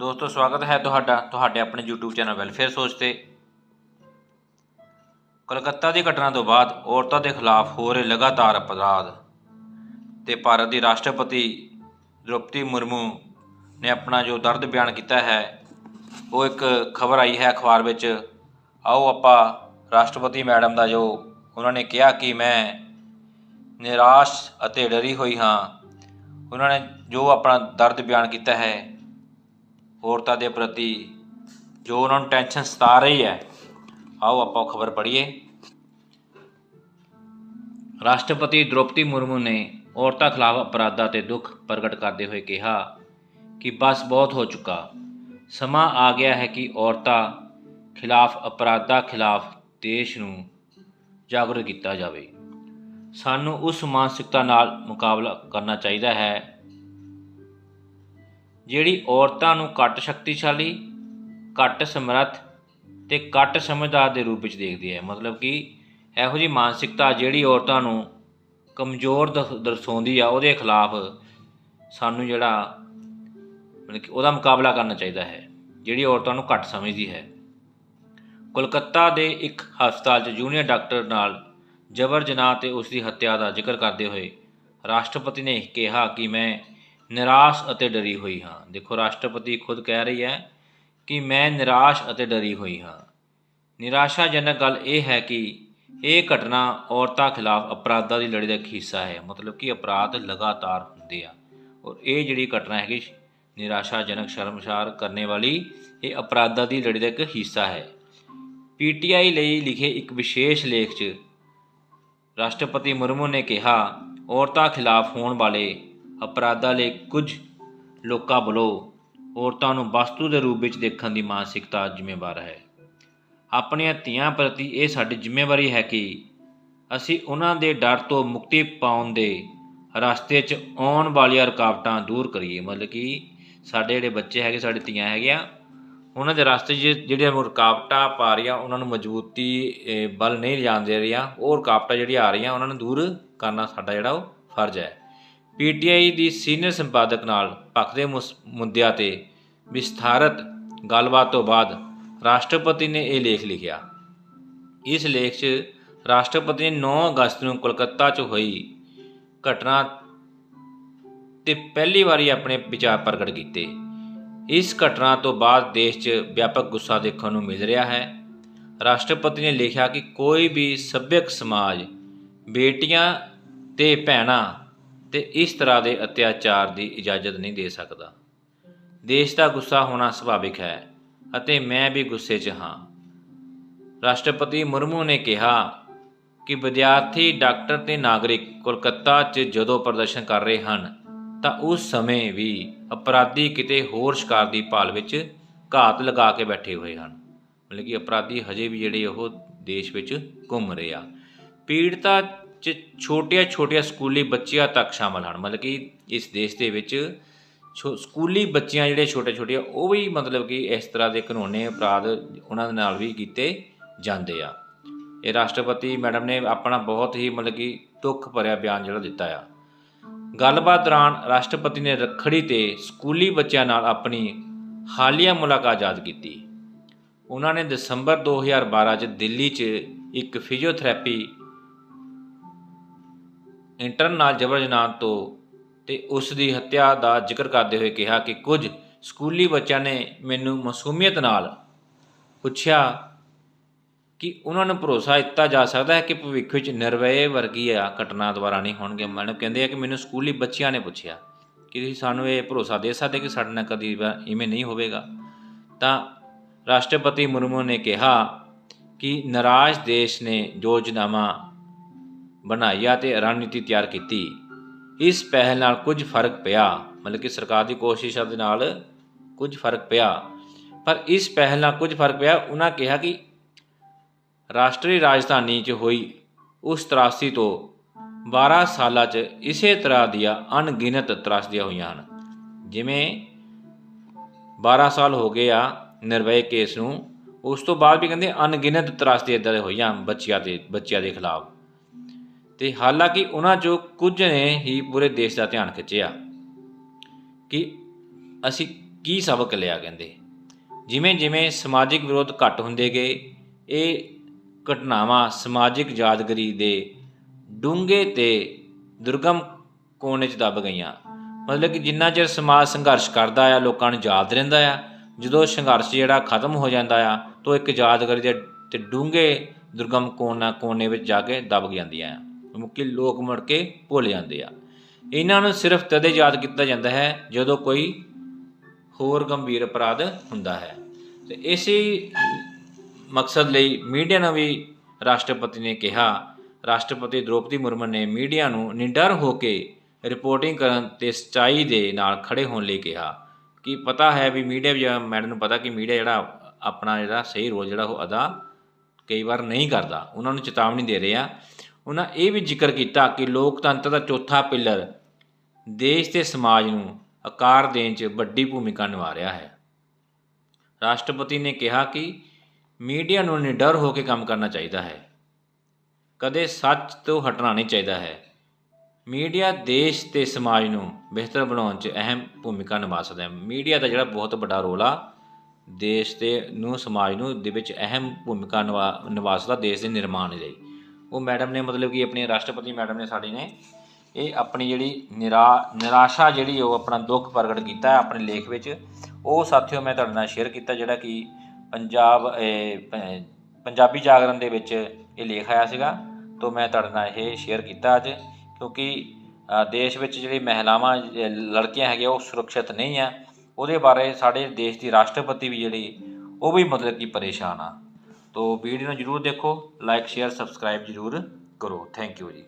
ਦੋਸਤੋ, ਸਵਾਗਤ ਹੈ ਤੁਹਾਡਾ, ਤੁਹਾਡੇ ਆਪਣੇ YouTube ਚੈਨਲ ਵੈਲਫੇਅਰ ਸੋਚ ਤੇ। ਕਲਕੱਤਾ ਦੀ ਘਟਨਾ ਤੋਂ ਬਾਅਦ ਔਰਤਾਂ ਦੇ ਖਿਲਾਫ ਹੋ ਰਹੇ ਲਗਾਤਾਰ ਅਪਰਾਧ ਤੇ ਭਾਰਤ ਦੀ ਰਾਸ਼ਟਰਪਤੀ ਦ੍ਰੋਪਦੀ ਮੁਰਮੂ ਨੇ ਆਪਣਾ ਜੋ ਦਰਦ ਬਿਆਨ ਕੀਤਾ ਹੈ, ਉਹ ਇੱਕ ਖਬਰ ਆਈ ਹੈ ਅਖਬਾਰ ਵਿੱਚ। ਆਓ ਆਪਾਂ ਰਾਸ਼ਟਰਪਤੀ ਮੈਡਮ ਦਾ ਜੋ ਉਹਨਾਂ ਨੇ ਕਿਹਾ ਕਿ ਮੈਂ ਨਿਰਾਸ਼ ਅਤੇ ਡਰੀ ਹੋਈ ਹਾਂ, ਉਹਨਾਂ ਨੇ ਜੋ ਆਪਣਾ ਦਰਦ ਬਿਆਨ ਕੀਤਾ ਹੈ ਔਰਤਾਂ ਦੇ ਪ੍ਰਤੀ ਜੋ ਉਹਨਾਂ ਨੂੰ ਟੈਨਸ਼ਨ ਸਤਾ ਰਹੀ ਹੈ, ਆਓ ਆਪਾਂ ਖਬਰ ਪੜ੍ਹੀਏ। ਰਾਸ਼ਟਰਪਤੀ ਦ੍ਰੋਪਦੀ ਮੁਰਮੂ ਨੇ ਔਰਤਾਂ ਖਿਲਾਫ ਅਪਰਾਧਾਂ ਤੇ ਦੁੱਖ ਪ੍ਰਗਟ ਕਰਦੇ ਹੋਏ ਕਿਹਾ ਕਿ ਬਸ ਬਹੁਤ ਹੋ ਚੁੱਕਾ। ਸਮਾਂ ਆ ਗਿਆ ਹੈ ਕਿ ਔਰਤਾਂ ਖਿਲਾਫ ਅਪਰਾਧਾਂ ਖਿਲਾਫ ਦੇਸ਼ ਨੂੰ ਜਾਗਰੂਕ ਕੀਤਾ ਜਾਵੇ। ਸਾਨੂੰ ਉਸ ਮਾਨਸਿਕਤਾ ਨਾਲ ਮੁਕਾਬਲਾ ਕਰਨਾ ਚਾਹੀਦਾ ਹੈ ਜਿਹੜੀ ਔਰਤਾਂ ਨੂੰ ਘੱਟ ਸ਼ਕਤੀਸ਼ਾਲੀ, ਘੱਟ ਸਮਰੱਥ ਤੇ ਘੱਟ ਸਮਝਦਾਰ ਦੇ ਰੂਪ ਵਿੱਚ ਦੇਖਦੀ ਹੈ। ਮਤਲਬ ਕਿ ਇਹੋ ਜੀ ਮਾਨਸਿਕਤਾ ਜਿਹੜੀ ਔਰਤਾਂ ਨੂੰ ਕਮਜ਼ੋਰ ਦ- ਦਰਸਾਉਂਦੀ ਆ, ਉਹਦੇ ਖਿਲਾਫ ਸਾਨੂੰ ਜਿਹੜਾ ਮਤਲਬ ਕਿ ਉਹਦਾ ਮੁਕਾਬਲਾ ਕਰਨਾ ਚਾਹੀਦਾ ਹੈ, ਜਿਹੜੀ ਔਰਤਾਂ ਨੂੰ ਘੱਟ ਸਮਝਦੀ ਹੈ। ਕੋਲਕਾਤਾ ਦੇ ਇੱਕ ਹਸਪਤਾਲ 'ਚ ਜੂਨੀਅਰ ਡਾਕਟਰ ਨਾਲ ਜਬਰ ਜਨਾਹ ਤੇ ਉਸ ਦੀ ਹੱਤਿਆ ਦਾ ਜ਼ਿਕਰ ਕਰਦੇ ਹੋਏ ਰਾਸ਼ਟਰਪਤੀ ਨੇ ਕਿਹਾ ਕਿ ਮੈਂ ਨਿਰਾਸ਼ ਅਤੇ ਡਰੀ ਹੋਈ ਹਾਂ। ਦੇਖੋ, ਰਾਸ਼ਟਰਪਤੀ ਖੁਦ ਕਹਿ ਰਹੀ ਹੈ ਕਿ ਮੈਂ ਨਿਰਾਸ਼ ਅਤੇ ਡਰੀ ਹੋਈ ਹਾਂ। ਨਿਰਾਸ਼ਾਜਨਕ ਗੱਲ ਇਹ ਹੈ ਕਿ ਇਹ ਘਟਨਾ ਔਰਤਾਂ ਖਿਲਾਫ ਅਪਰਾਧਾਂ ਦੀ ਲੜੀ ਦਾ ਇੱਕ ਹਿੱਸਾ ਹੈ। ਮਤਲਬ ਕਿ ਅਪਰਾਧ ਲਗਾਤਾਰ ਹੁੰਦੇ ਆ। ਔਰ ਇਹ ਜਿਹੜੀ ਘਟਨਾ ਹੈਗੀ, ਨਿਰਾਸ਼ਾਜਨਕ, ਸ਼ਰਮਸਾਰ ਕਰਨੇ ਵਾਲੀ, ਇਹ ਅਪਰਾਧਾਂ ਦੀ ਲੜੀ ਦਾ ਇੱਕ ਹਿੱਸਾ ਹੈ। ਪੀਟੀਆਈ ਲਈ ਲਿਖੇ ਇੱਕ ਵਿਸ਼ੇਸ਼ ਲੇਖ 'ਚ ਰਾਸ਼ਟਰਪਤੀ ਮੁਰਮੂ ਨੇ ਕਿਹਾ, ਔਰਤਾਂ ਖਿਲਾਫ ਹੋਣ ਵਾਲੇ ਅਪਰਾਧਾਂ ਲਈ ਕੁਝ ਲੋਕਾਂ ਵੱਲੋਂ ਔਰਤਾਂ ਨੂੰ ਵਸਤੂ ਦੇ ਰੂਪ ਵਿੱਚ ਦੇਖਣ ਦੀ ਮਾਨਸਿਕਤਾ ਜ਼ਿੰਮੇਵਾਰ ਹੈ। ਆਪਣੀਆਂ ਧੀਆਂ ਪ੍ਰਤੀ ਇਹ ਸਾਡੀ ਜ਼ਿੰਮੇਵਾਰੀ ਹੈ ਕਿ ਅਸੀਂ ਉਹਨਾਂ ਦੇ ਡਰ ਤੋਂ ਮੁਕਤੀ ਪਾਉਣ ਦੇ ਰਸਤੇ 'ਚ ਆਉਣ ਵਾਲੀਆਂ ਰੁਕਾਵਟਾਂ ਦੂਰ ਕਰੀਏ। ਮਤਲਬ ਕਿ ਸਾਡੇ ਜਿਹੜੇ ਬੱਚੇ ਹੈਗੇ, ਸਾਡੇ ਧੀਆਂ ਹੈਗੀਆਂ, ਉਹਨਾਂ ਦੇ ਰਸਤੇ 'ਚ ਜਿਹੜੀਆਂ ਰੁਕਾਵਟਾਂ ਪਾ ਰਹੀਆਂ, ਉਹਨਾਂ ਨੂੰ ਮਜ਼ਬੂਤੀ ਬਲ ਨਹੀਂ ਜਾਣ ਦੇ ਰਹੀਆਂ, ਉਹ ਰੁਕਾਵਟਾਂ ਜਿਹੜੀਆਂ ਆ ਰਹੀਆਂ, ਉਹਨਾਂ ਨੂੰ ਦੂਰ ਕਰਨਾ ਸਾਡਾ ਜਿਹੜਾ ਉਹ ਫਰਜ਼ ਹੈ। ਪੀਟੀਆਈ ਦੀ ਸੀਨੀਅਰ ਸੰਪਾਦਕ ਨਾਲ ਭਖਦੇ ਮੁਸ- ਮੁੱਦਿਆਂ ਤੇ ਵਿਸਥਾਰਤ ਗੱਲਬਾਤ ਤੋਂ ਬਾਅਦ ਰਾਸ਼ਟਰਪਤੀ ਨੇ ਇਹ ਲੇਖ ਲਿਖਿਆ। ਇਸ ਲੇਖ 'ਚ ਰਾਸ਼ਟਰਪਤੀ ਨੇ 9 ਅਗਸਤ ਨੂੰ ਕੋਲਕਾਤਾ 'ਚ ਹੋਈ ਘਟਨਾ ਤੇ ਪਹਿਲੀ ਵਾਰੀ ਆਪਣੇ ਵਿਚਾਰ ਪ੍ਰਗਟ ਕੀਤੇ। ਇਸ ਘਟਨਾ ਤੋਂ ਬਾਅਦ ਦੇਸ਼ 'ਚ ਵਿਆਪਕ ਗੁੱਸਾ ਦੇਖਣ ਨੂੰ ਮਿਲ ਰਿਹਾ ਹੈ। ਰਾਸ਼ਟਰਪਤੀ ਨੇ ਲਿਖਿਆ ਕਿ ਕੋਈ ਵੀ ਸੱਭਿਅਕ ਸਮਾਜ, ਬੇਟੀਆਂ ਤੇ ਭੈਣਾਂ ਤੇ ਇਸ ਤਰ੍ਹਾਂ ਦੇ ਅਤਿਆਚਾਰ ਦੀ ਇਜਾਜ਼ਤ ਨਹੀਂ ਦੇ ਸਕਦਾ। ਦੇਸ਼ ਦਾ ਗੁੱਸਾ ਹੋਣਾ ਸੁਭਾਵਿਕ ਹੈ ਅਤੇ ਮੈਂ ਵੀ ਗੁੱਸੇ 'ਚ ਹਾਂ। ਰਾਸ਼ਟਰਪਤੀ ਮੁਰਮੂ ਨੇ ਕਿਹਾ ਕਿ ਵਿਦਿਆਰਥੀ, ਡਾਕਟਰ ਤੇ ਨਾਗਰਿਕ ਕੋਲਕਾਤਾ 'ਚ ਜਦੋਂ ਪ੍ਰਦਰਸ਼ਨ ਕਰ ਰਹੇ ਹਨ, ਤਾਂ ਉਸ ਸਮੇਂ ਵੀ ਅਪਰਾਧੀ ਕਿਤੇ ਹੋਰ ਸ਼ਿਕਾਰ ਦੀ ਭਾਲ ਵਿੱਚ ਘਾਤ ਲਗਾ ਕੇ ਬੈਠੇ ਹੋਏ ਹਨ। ਮਤਲਬ ਕਿ ਅਪਰਾਧੀ ਹਜੇ ਵੀ ਜਿਹੜੇ ਉਹ ਦੇਸ਼ ਵਿੱਚ ਘੁੰਮ ਰਹੇ ਆ। ਪੀੜਤਾ 'ਚ ਛੋਟੀਆਂ-ਛੋਟੀਆਂ ਸਕੂਲੀ ਬੱਚਿਆਂ ਤੱਕ ਸ਼ਾਮਲ ਹਨ। ਮਤਲਬ ਕਿ ਇਸ ਦੇਸ਼ ਦੇ ਵਿੱਚ ਛੋ- ਸਕੂਲੀ ਬੱਚਿਆਂ ਜਿਹੜੇ ਛੋਟੇ-ਛੋਟੀਆਂ ਉਹ ਵੀ ਮਤਲਬ ਕਿ ਇਸ ਤਰ੍ਹਾਂ ਦੇ ਘਨੋਨੇ ਅਪਰਾਧ ਉਹਨਾਂ ਦੇ ਨਾਲ ਵੀ ਕੀਤੇ ਜਾਂਦੇ ਆ। ਇਹ ਰਾਸ਼ਟਰਪਤੀ ਮੈਡਮ ਨੇ ਆਪਣਾ ਬਹੁਤ ਹੀ ਮਤਲਬ ਕਿ ਦੁੱਖ ਭਰਿਆ ਬਿਆਨ ਜਿਹੜਾ ਦਿੱਤਾ ਆ। ਗੱਲਬਾਤ ਦੌਰਾਨ ਰਾਸ਼ਟਰਪਤੀ ਨੇ ਰੱਖੜੀ ਤੇ ਸਕੂਲੀ ਬੱਚਿਆਂ ਨਾਲ ਆਪਣੀ ਹਾਲੀਆ ਮੁਲਾਕਾਤ ਯਾਦ ਕੀਤੀ। ਉਹਨਾਂ ਨੇ ਦਸੰਬਰ 2012 ਚ ਦਿੱਲੀ 'ਚ ਇੱਕ ਫਿਜ਼ੀਓਥੈਰੇਪੀ ਇੰਟਰਨ ਨਾਲ ਜਬਰ ਜਨਾਹ ਤੋਂ ਤੇ ਉਸ ਦੀ ਹੱਤਿਆ ਦਾ ਜ਼ਿਕਰ ਕਰਦੇ ਹੋਏ ਕਿਹਾ ਕਿ ਕੁਝ ਸਕੂਲੀ ਬੱਚਿਆਂ ਨੇ ਮੈਨੂੰ ਮਾਸੂਮੀਅਤ ਨਾਲ ਪੁੱਛਿਆ ਕਿ ਉਹਨਾਂ ਨੂੰ ਭਰੋਸਾ ਦਿੱਤਾ ਜਾ ਸਕਦਾ ਹੈ ਕਿ ਭਵਿੱਖ ਵਿੱਚ ਨਿਰਵੈ ਵਰਗੀ ਆ ਘਟਨਾ ਦੁਬਾਰਾ ਨਹੀਂ ਹੋਣਗੇ। ਮੈਨੂੰ ਕਹਿੰਦੇ ਆ ਕਿ ਮੈਨੂੰ ਸਕੂਲੀ ਬੱਚਿਆਂ ਨੇ ਪੁੱਛਿਆ ਕਿ ਤੁਸੀਂ ਸਾਨੂੰ ਇਹ ਭਰੋਸਾ ਦੇ ਸਕਦੇ ਕਿ ਸਾਡੇ ਨਾਲ ਕਦੀ ਇਵੇਂ ਨਹੀਂ ਹੋਵੇਗਾ? ਤਾਂ ਰਾਸ਼ਟਰਪਤੀ ਮੁਰਮੂ ਨੇ ਕਿਹਾ ਕਿ ਨਾਰਾਜ਼ ਦੇਸ਼ ਨੇ ਯੋਜਨਾਵਾਂ ਬਣਾਈਆਂ ਤੇ ਰਣਨੀਤੀ ਤਿਆਰ ਕੀਤੀ। ਇਸ ਪਹਿਲ ਨਾਲ ਕੁਝ ਫ਼ਰਕ ਪਿਆ। ਮਤਲਬ ਕਿ ਸਰਕਾਰ ਦੀ ਕੋਸ਼ਿਸ਼ਾਂ ਦੇ ਨਾਲ ਕੁਝ ਫ਼ਰਕ ਪਿਆ। ਪਰ ਇਸ ਪਹਿਲ ਨਾਲ ਕੁਝ ਫ਼ਰਕ ਪਿਆ। ਉਹਨਾਂ ਕਿਹਾ ਕਿ ਰਾਸ਼ਟਰੀ ਰਾਜਧਾਨੀ 'ਚ ਹੋਈ ਉਸ ਤਰਾਸੀ ਤੋਂ 12 ਸਾਲਾਂ 'ਚ ਇਸੇ ਤਰ੍ਹਾਂ ਦੀਆਂ ਅਣਗਿਣਤ ਤਰਾਸਦੀਆਂ ਹੋਈਆਂ ਹਨ। ਜਿਵੇਂ 12 ਸਾਲ ਹੋ ਗਏ ਆ ਨਿਰਭੈ ਕੇਸ ਨੂੰ, ਉਸ ਤੋਂ ਬਾਅਦ ਵੀ ਕਹਿੰਦੇ ਅਣਗਿਣਤ ਤਰਾਸਦੀਆਂ ਇਦਾਂ ਦੇ ਹੋਈਆਂ ਬੱਚਿਆਂ ਦੇ ਬੱਚਿਆਂ ਦੇ ਖਿਲਾਫ। ਤੇ ਹਾਲਾਂਕਿ ਉਹਨਾਂ 'ਚੋਂ ਕੁਝ ਨੇ ਹੀ ਪੂਰੇ ਦੇਸ਼ ਦਾ ਧਿਆਨ ਖਿੱਚਿਆ ਕਿ ਅਸੀਂ ਕੀ ਸਬਕ ਲਿਆ ਕਹਿੰਦੇ। ਜਿਵੇਂ ਜਿਵੇਂ ਸਮਾਜਿਕ ਵਿਰੋਧ ਘੱਟ ਹੁੰਦੇ ਗਏ, ਇਹ ਘਟਨਾਵਾਂ ਸਮਾਜਿਕ ਯਾਦਗਰੀ ਦੇ ਡੂੰਘੇ ਤੇ ਦੁਰਗਮ ਕੋਨੇ 'ਚ ਦੱਬ ਗਈਆਂ। ਮਤਲਬ ਕਿ ਜਿੰਨਾ ਚਿਰ ਸਮਾਜ ਸੰਘਰਸ਼ ਕਰਦਾ ਆ, ਲੋਕਾਂ ਨੂੰ ਯਾਦ ਰਹਿੰਦਾ ਆ, ਜਦੋਂ ਸੰਘਰਸ਼ ਜਿਹੜਾ ਖਤਮ ਹੋ ਜਾਂਦਾ ਆ, ਤਾਂ ਇੱਕ ਯਾਦਗਾਰੀ ਦੇ ਤੇ ਡੂੰਘੇ ਦੁਰਗਮ ਕੋਨਾ ਕੋਨੇ ਵਿੱਚ ਜਾ ਕੇ ਦਬ ਜਾਂਦੀਆਂ ਆ। ਕਿ ਲੋਕ ਮੁੜ ਕੇ ਭੁੱਲ ਜਾਂਦੇ ਆ। ਇਹਨਾਂ ਨੂੰ ਸਿਰਫ ਤਦੇ ਯਾਦ ਕੀਤਾ ਜਾਂਦਾ ਹੈ ਜਦੋਂ ਕੋਈ ਹੋਰ ਗੰਭੀਰ ਅਪਰਾਧ ਹੁੰਦਾ ਹੈ। ਤੇ ਇਸੇ ਮਕਸਦ ਲਈ ਮੀਡੀਆ ਨੂੰ ਵੀ ਰਾਸ਼ਟਰਪਤੀ ਨੇ ਕਿਹਾ। ਰਾਸ਼ਟਰਪਤੀ ਦ੍ਰੋਪਦੀ ਮੁਰਮੂ ਨੇ ਮੀਡੀਆ ਨੂੰ ਨਿਡਰ ਹੋ ਕੇ ਰਿਪੋਰਟਿੰਗ ਕਰਨ ਤੇ ਸਚਾਈ ਦੇ ਨਾਲ ਖੜੇ ਹੋਣ ਲਈ ਕਿਹਾ। ਕਿ ਪਤਾ ਹੈ ਵੀ ਮੀਡੀਆ ਮੈਡਮ ਨੂੰ ਪਤਾ ਕਿ ਮੀਡੀਆ ਜਿਹੜਾ ਆਪਣਾ ਜਿਹੜਾ ਸਹੀ ਰੋਲ ਜਿਹੜਾ ਉਹ ਅਦਾ ਕਈ ਵਾਰ ਨਹੀਂ ਕਰਦਾ। ਉਹਨਾਂ ਨੂੰ ਚੇਤਾਵਨੀ ਦੇ ਰਹੇ ਆ। ਉਹਨਾਂ ਇਹ ਵੀ ਜ਼ਿਕਰ ਕੀਤਾ ਕਿ ਲੋਕਤੰਤਰ ਦਾ ਚੌਥਾ ਪਿੱਲਰ ਦੇਸ਼ ਤੇ ਸਮਾਜ ਨੂੰ ਆਕਾਰ ਦੇਣ 'ਚ ਵੱਡੀ ਭੂਮਿਕਾ ਨਿਭਾ ਰਿਹਾ ਹੈ। ਰਾਸ਼ਟਰਪਤੀ ਨੇ ਕਿਹਾ ਕਿ ਮੀਡੀਆ ਨੂੰ ਨਿਡਰ ਹੋ ਕੇ ਕੰਮ ਕਰਨਾ ਚਾਹੀਦਾ ਹੈ। ਕਦੇ ਸੱਚ ਤੋਂ ਹਟਣਾ ਨਹੀਂ ਚਾਹੀਦਾ ਹੈ। ਮੀਡੀਆ ਦੇਸ਼ ਤੇ ਸਮਾਜ ਨੂੰ ਬਿਹਤਰ ਬਣਾਉਣ 'ਚ ਅਹਿਮ ਭੂਮਿਕਾ ਨਿਭਾ ਸਕਦਾ ਹੈ। ਮੀਡੀਆ ਦਾ ਜਿਹੜਾ ਬਹੁਤ ਵੱਡਾ ਰੋਲ ਆ, ਦੇਸ਼ ਤੇ ਨੂੰ, ਸਮਾਜ ਨੂੰ, ਦੇ ਵਿੱਚ ਅਹਿਮ ਭੂਮਿਕਾ ਨਿਭਾ ਨਿਭਾ ਸਕਦਾ, ਦੇਸ਼ ਦੇ ਨਿਰਮਾਣ ਲਈ। ਉਹ ਮੈਡਮ ਨੇ ਮਤਲਬ ਕਿ ਆਪਣੀ ਰਾਸ਼ਟਰਪਤੀ ਮੈਡਮ ਨੇ ਸਾਡੀ ਨੇ, ਇਹ ਆਪਣੀ ਜਿਹੜੀ ਨਿਰਾ, ਨਿਰਾਸ਼ਾ ਜਿਹੜੀ ਉਹ ਆਪਣਾ ਦੁੱਖ ਪ੍ਰਗਟ ਕੀਤਾ ਆਪਣੇ ਲੇਖ ਵਿੱਚ। ਉਹ ਸਾਥੀਓ ਮੈਂ ਤੁਹਾਡੇ ਨਾਲ ਸ਼ੇਅਰ ਕੀਤਾ ਜਿਹੜਾ ਕਿ ਪੰਜਾਬ ਪੰਜਾਬੀ ਜਾਗਰਣ ਦੇ ਵਿੱਚ ਇਹ ਲੇਖ ਆਇਆ ਸੀਗਾ, ਤੋਂ ਮੈਂ ਤੁਹਾਡੇ ਨਾਲ ਇਹ ਸ਼ੇਅਰ ਕੀਤਾ ਅੱਜ, ਕਿਉਂਕਿ ਦੇਸ਼ ਵਿੱਚ ਜਿਹੜੀ ਮਹਿਲਾਵਾਂ ਲੜਕੀਆਂ ਹੈਗੀਆਂ ਉਹ ਸੁਰੱਖਿਅਤ ਨਹੀਂ ਆ। ਉਹਦੇ ਬਾਰੇ ਸਾਡੇ ਦੇਸ਼ ਦੀ ਰਾਸ਼ਟਰਪਤੀ ਵੀ ਜਿਹੜੀ, ਉਹ ਵੀ ਮਤਲਬ ਕਿ ਪਰੇਸ਼ਾਨ ਆ। ਤੋ ਵੀਡੀਓ ਨੂੰ ਜਰੂਰ ਦੇਖੋ ਲਾਈਕ ਸ਼ੇਅਰ ਸਬਸਕ੍ਰਾਈਬ ਜਰੂਰ ਕਰੋ। ਥੈਂਕ ਯੂ ਜੀ।